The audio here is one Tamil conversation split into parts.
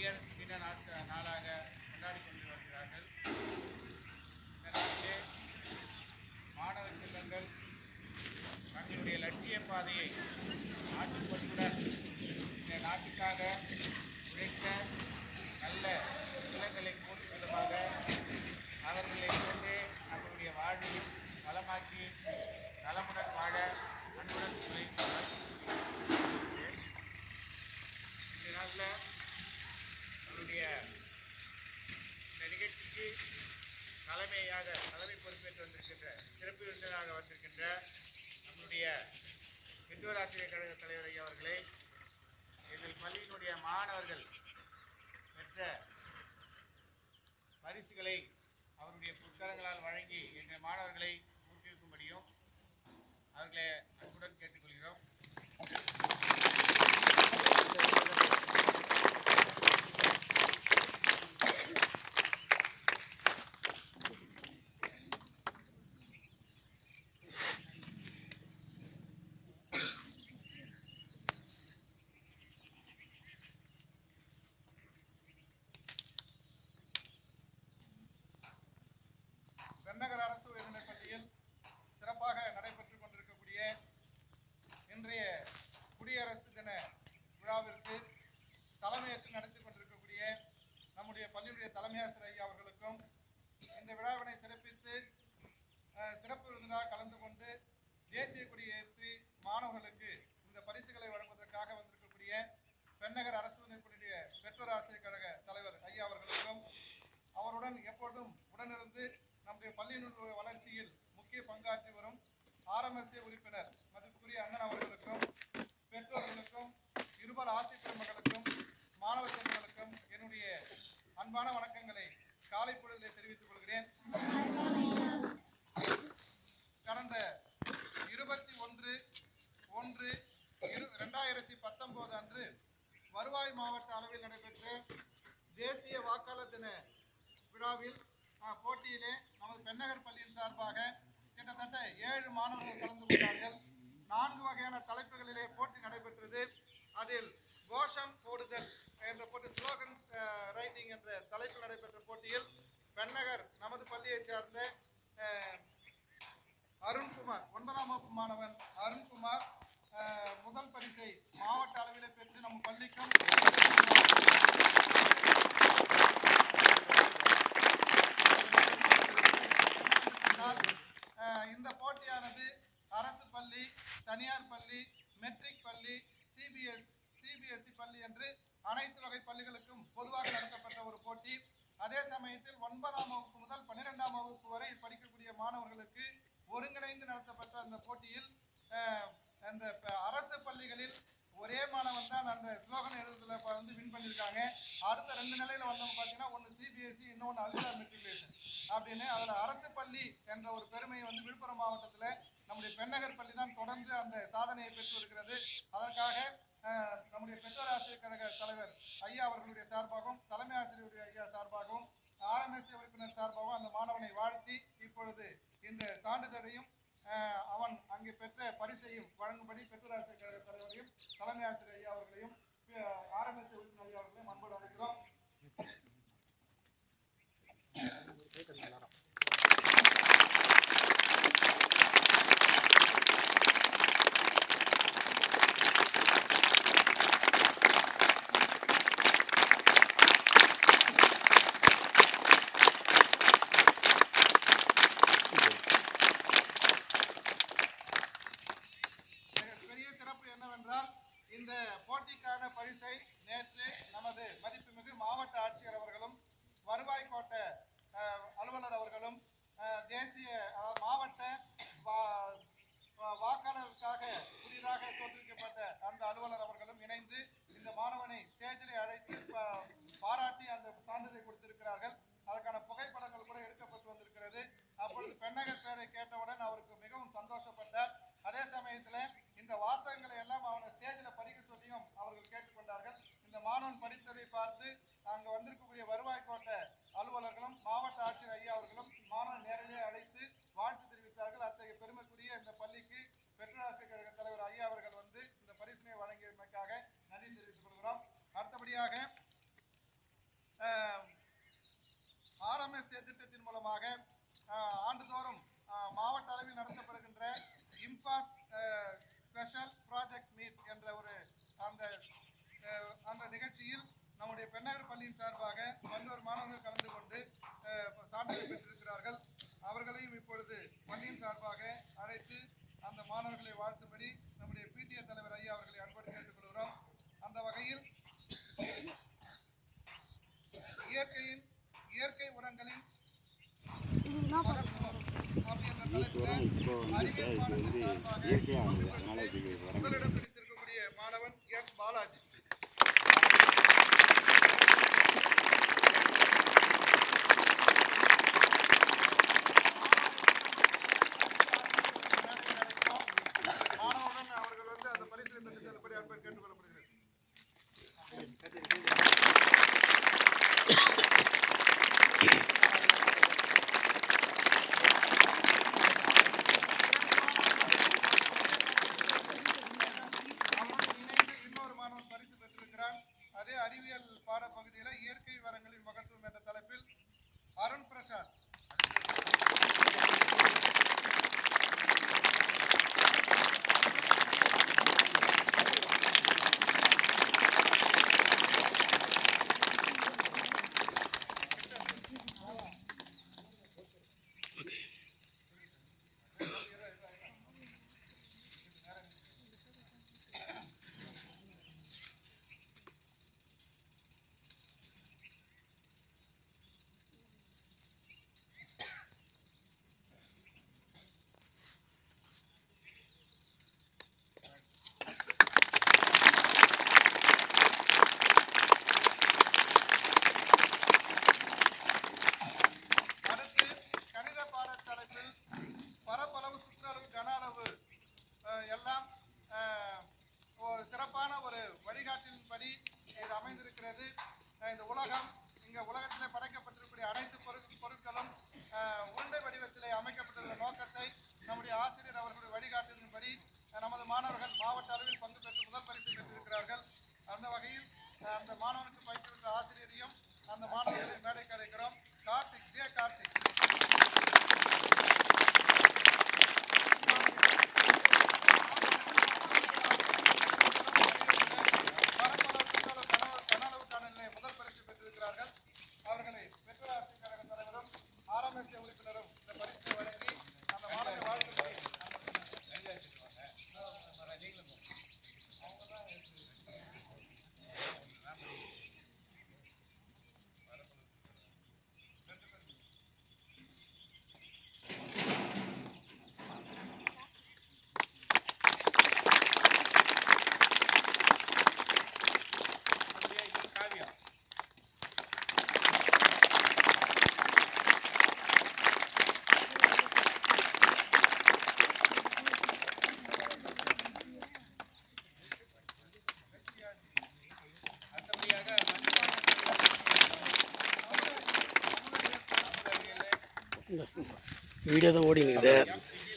குடியரசு தின நாட்கள் நாளாக கொண்டாடி கொண்டு வருகிறார்கள். இந்த நாட்டிலே மாணவ செல்வங்கள் தங்களுடைய லட்சிய பாதையை நாட்டுப்பட்டுடன் இந்த நாட்டுக்காக உழைத்த நல்ல நிலங்களை போற்றும் விதமாக அவர்களை கொண்டு நம்முடைய வாழ்வை நலமாக்கி நலமுடன் வாழ அன்புடன் உழைப்பார்கள் இந்த நாளில் நம்முடைய இந்த நிகழ்ச்சிக்கு விருந்தினராக தலைமை பொறுப்பேற்று வந்திருக்கின்ற சிறப்பு விருந்தினராக வந்திருக்கின்ற நம்முடைய பெற்றோர் ஆசிரியர் கழக தலைவர் ஐயா அவர்களே எங்கள் பள்ளியினுடைய மாணவர்கள் பெற்ற பரிசுகளை அவருடைய புத்தகங்களால் வழங்கி எங்கள் மாணவர்களை ஊக்குவிக்கும்படியும் அவர்களை அன்புடன் கேட்டுக்கொள்கிறோம் தென்னகர் அரசு உயர்நிலைப் பள்ளியில் சிறப்பாக நடைபெற்றுக் கொண்டிருக்கக்கூடிய இன்றைய குடியரசு தின விழாவிற்கு தலைமையேற்று நடத்தி கொண்டிருக்கக்கூடிய நம்முடைய பள்ளியுடைய தலைமை ஆசிரியர் ஐயா அவர்களுக்கும் இந்த விழாவினை சிறப்பித்து சிறப்பு விருந்தினராக கலந்து கொண்டு தேசிய கொடியை ஏற்றி மாணவர்களுக்கு இந்த பரிசுகளை வழங்குவதற்காக வந்திருக்கக்கூடிய பெண்ணகர் அரசு நிற்பனுடைய பெற்றோர் ஆசிரியர் கழக தலைவர் ஐயா அவர்களுக்கும் அவருடன் எப்பொழுதும் உடனிருந்து நம்முடைய பள்ளியினுடைய வளர்ச்சியில் முக்கிய பங்காற்றி வரும் ஆர்எம்எஸ்ஏ உறுப்பினர் மதிப்புக்குரிய அண்ணன் அவர்களுக்கும் பெற்றோர்களுக்கும் இருபால் ஆசிரியர் பெருமக்களுக்கும் மாணவ செல்வங்களுக்கும் என்னுடைய அன்பான வணக்கம் காலை பொழுதிலே தெரிவித்துக் கொள்கிறேன். கடந்த இருபத்தி ஒன்று ஒன்று இரு ரெண்டாயிரத்தி பத்தொன்பது அன்று வருவாய் மாவட்ட அளவில் நடைபெற்ற தேசிய வாக்காளர் தின விழாவில் போட்டியிலே நமது பெண்ணகர் பள்ளியின் சார்பாக கிட்டத்தட்ட ஏழு மாணவர்கள் கலந்து கொண்டார்கள். நான்கு வகையான தலைப்புகளிலே போட்டி நடைபெற்றது. அதில் கோஷம் போடுதல் என்ற போட்டி ஸ்லோகன் ரைட்டிங் என்ற தலைப்பில் நடைபெற்ற போட்டியில் வெண்ணகர் நமது பள்ளியைச் சார்ந்த அருண்குமார் ஒன்பதாம் வகுப்பு மாணவன் அருண்குமார் முதல் பரிசை மாவட்ட அளவிலே பெற்று நம் பள்ளிக்கும் இந்த போட்டியானது அரசு பள்ளி தனியார் பள்ளி மெட்ரிக் பள்ளி சிபிஎஸ் சிபிஎஸ்இ பள்ளி என்று அனைத்து வகை பள்ளிகளுக்கும் பொதுவாக நடத்தப்பட்ட ஒரு போட்டி அதே சமயத்தில் ஒன்பதாம் வகுப்பு முதல் பன்னிரெண்டாம் வகுப்பு வரை படிக்கக்கூடிய மாணவர்களுக்கு இணைந்து நடத்தப்பட்ட அந்த போட்டியில் அந்த அரசு பள்ளிகளில் ஒரே மாணவன் தான் அந்த ஸ்லோகன் எழுதுல வந்து வின் பண்ணியிருக்காங்க அடுத்த ரெண்டு நிலையில வந்தவங்க பார்த்தீங்கன்னா ஒன்று சிபிஎஸ்சி இன்னொன்று அல்விலா மெட்ரிகுலேஷன் அப்படின்னு அதில் அரசு பள்ளி என்ற ஒரு பெருமையை வந்து விழுப்புரம் மாவட்டத்தில் நம்முடைய பெண்ணகர் பள்ளி தான் தொடர்ந்து அந்த சாதனையை பெற்று வருகிறது அதற்காக நம்முடைய பெற்றோர் ஆசிரியர் கழக தலைவர் ஐயா அவர்களுடைய சார்பாகவும் தலைமை ஆசிரியருடைய ஐயா சார்பாகவும் ஆர்எம்எஸ்சி உறுப்பினர் சார்பாகவும் அந்த மாணவனை வாழ்த்தி இப்பொழுது இந்த சான்றிதழையும் அவன் அங்கே பெற்ற பரிசையும் வழங்கும்படி பெற்றோர் ஆசிரியர் கழக தலைவரையும் தலைமை ஆசிரியர் ஐயா அவர்களையும் ஆர்எம்எஸ்சி உறுப்பினர் ஐயா அவர்களையும் அன்போடு அழைக்கிறோம் மிக பெரிய சிறப்பு என்னவென்றால் இந்த போட்டிக்கான பரிசை நேற்று நமது மதிப்புமிகு மாவட்ட ஆட்சியர் அவர்களும் வருவாய் கோட்ட அஹ், அலுவலர் அவர்களும் அஹ், தேசிய அஹ், மாவட்ட வா- வா- வாக்காளருக்காக புதிதாக தோற்றுவிக்கப்பட்ட அந்த அலுவலர் அவர்களும் இணைந்து இந்த மாணவனை ஸ்டேஜிலே அழைத்து பாராட்டி அந்த சான்றிதழை கொடுத்திருக்கிறார்கள். அதற்கான புகைப்படங்கள் கூட எடுக்கப்பட்டு வந்திருக்கிறது. அப்பொழுது பெண்ணகர் பேரை கேட்டவுடன் அவருக்கு மிகவும் சந்தோஷப்பட்டார். அதே சமயத்தில் இந்த வாசகங்களை எல்லாம் அவனை ஸ்டேஜில் படிக்க சொல்லியும் அவர்கள் கேட்டுக்கொண்டார்கள். இந்த மாணவன் படித்ததை பார்த்து அங்கே வந்திருக்கக்கூடிய வருவாய் கோட்ட அலுவலர்களும் மாவட்ட ஆட்சியர் ஐயா அவர்களும் மாணவன் திருநாச கழக தலைவர் ஐயா அவர்கள் வந்து இந்த பரிசினை வழங்கியமைக்காக நன்றி தெரிவித்துக் கொள்கிறோம். அடுத்தபடியாக ஆர்எம்எஸ் திட்டத்தின் மூலமாக ஆண்டுதோறும் மாவட்ட அளவில் நடத்தப்படுகின்ற இம்பாக்ட் ஸ்பெஷல் ப்ராஜெக்ட் மீட் என்ற ஒரு அந்த அந்த நிகழ்ச்சியில் நம்முடைய பெண்ணகர் பள்ளியின் சார்பாக பல்வேறு மாணவர்கள் கலந்து கொண்டு சான்றிதழ் பெற்றிருக்கிறார்கள். அவர்களையும் இப்பொழுது பள்ளியின் சார்பாக அழைத்து மாணவர்களை வாழ்த்தும்படி நம்முடைய பிடிஏ தலைவர் ஐயா அவர்களை அன்போடு கேட்டுக்கொள்கிறோம் அந்த வகையில் இயற்கையின் இயற்கை உரங்களின் மகத்துவம் அப்படின்ற தலைப்பில் அறிவியல் பாடத்தின் சார்பாக படி இது அமைந்திருக்கிறது. இந்த உலகம் இங்க உலகத்தில் படைக்கப்பட்டிருக்கக்கூடிய அனைத்து பொருட்களும் உருண்டை வடிவத்திலே அமைக்கப்பட்டுள்ள நோக்கத்தை நம்முடைய ஆசிரியர் அவர்களுடைய வழிகாட்டுதலின்படி நமது மாணவர்கள் மாவட்ட அளவில் பங்கு பெற்று முதல் பரிசு பெற்றிருக்கிறார்கள். அந்த வகையில் அந்த மாணவனுக்கு பயிற்றுவித்த ஆசிரியரையும் அந்த மாணவர்களை மேடைக்கு அழைக்கிறோம். கார்த்திக் ஜே கார்த்திக் கனவு காணலிலே முதல் பரிசு பெற்றிருக்கிறார்கள் அவர்களை பெற்றோர் ஆசிரியர் கழக தலைவரும் ஆர்எம்எஸ்ஏ உறுப்பினரும் இந்த பரிசை வழங்கி அந்த மாணவரை வாழ்த்தும்படி நம்முடைய இது காவியா அடுத்தபடியாக வீடியோ தான் ஓடி இருக்குது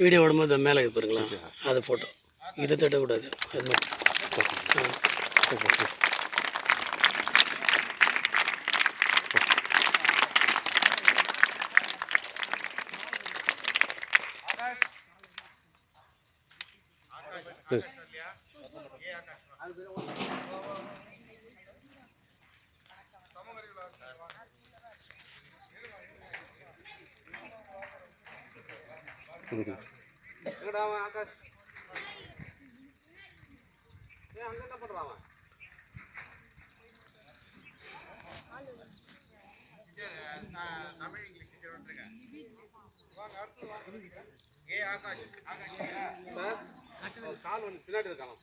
வீடியோ ஓடும்போது மேலே பாருங்களா அது ஃபோட்டோ இதை தட்டக்கூடாது அது மட்டும். ஆகாஷ் ஆகாஷ் இல்லையா ஏ ஆகாஷ் ஏ ஆகாஷ்? ஆகாஷ்? கால் வந்து பின்னாடி இருக்கலாம்